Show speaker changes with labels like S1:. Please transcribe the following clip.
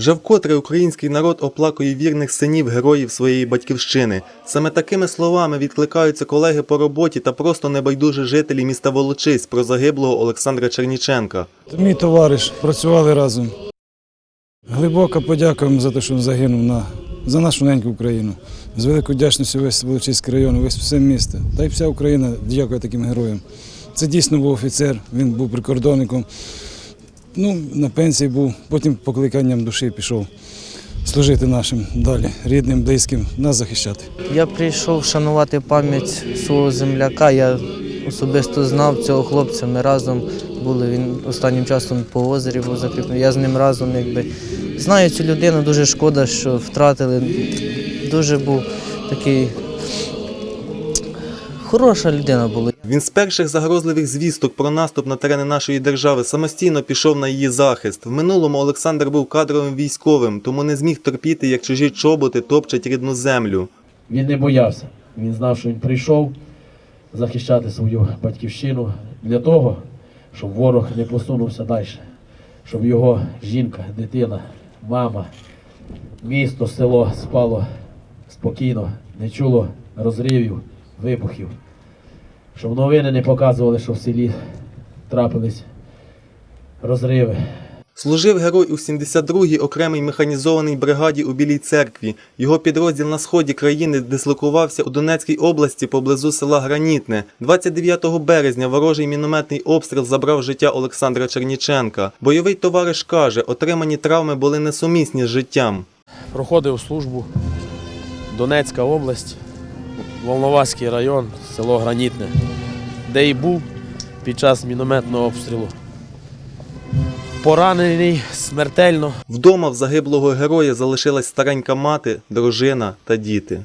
S1: Вже вкотре український народ оплакує вірних синів героїв своєї батьківщини. Саме такими словами відкликаються колеги по роботі та просто небайдужі жителі міста Волочиськ про загиблого Олександра Черніченка.
S2: Мій товариш, працювали разом. Глибока подяка йому за те, що він загинув на, за нашу неньку Україну. З великою вдячністю весь Волочиський район, весь все місто. Та й вся Україна дякує таким героям. Це дійсно був офіцер, він був прикордонником. Ну, на пенсії був, потім покликанням душі пішов служити нашим далі, рідним, близьким, нас захищати.
S3: Я прийшов шанувати пам'ять свого земляка. Я особисто знав цього хлопця. Ми разом були. Він останнім часом по озері був закріплений. Я з ним разом якби знаю цю людину. Дуже шкода, що втратили. Дуже був такий хороша людина була.
S1: Він з перших загрозливих звісток про наступ на терени нашої держави самостійно пішов на її захист. В минулому Олександр був кадровим військовим, тому не зміг терпіти, як чужі чоботи топчать рідну землю.
S4: Він не боявся. Він знав, що він прийшов захищати свою батьківщину для того, щоб ворог не посунувся далі, щоб його жінка, дитина, мама, місто, село спало спокійно, не чуло розривів, вибухів, щоб новини не показували, що в селі трапились розриви.
S1: Служив герой у 72-й окремій механізованій бригаді у Білій церкві. Його підрозділ на сході країни дислокувався у Донецькій області поблизу села Гранітне. 29 березня ворожий мінометний обстріл забрав життя Олександра Черніченка. Бойовий товариш каже, отримані травми були несумісні з життям.
S5: проходив службу Донецька область, Волноваський район, село Гранітне, де і був під час мінометного обстрілу. Поранений смертельно.
S1: Вдома в загиблого героя залишилась старенька мати, дружина та діти.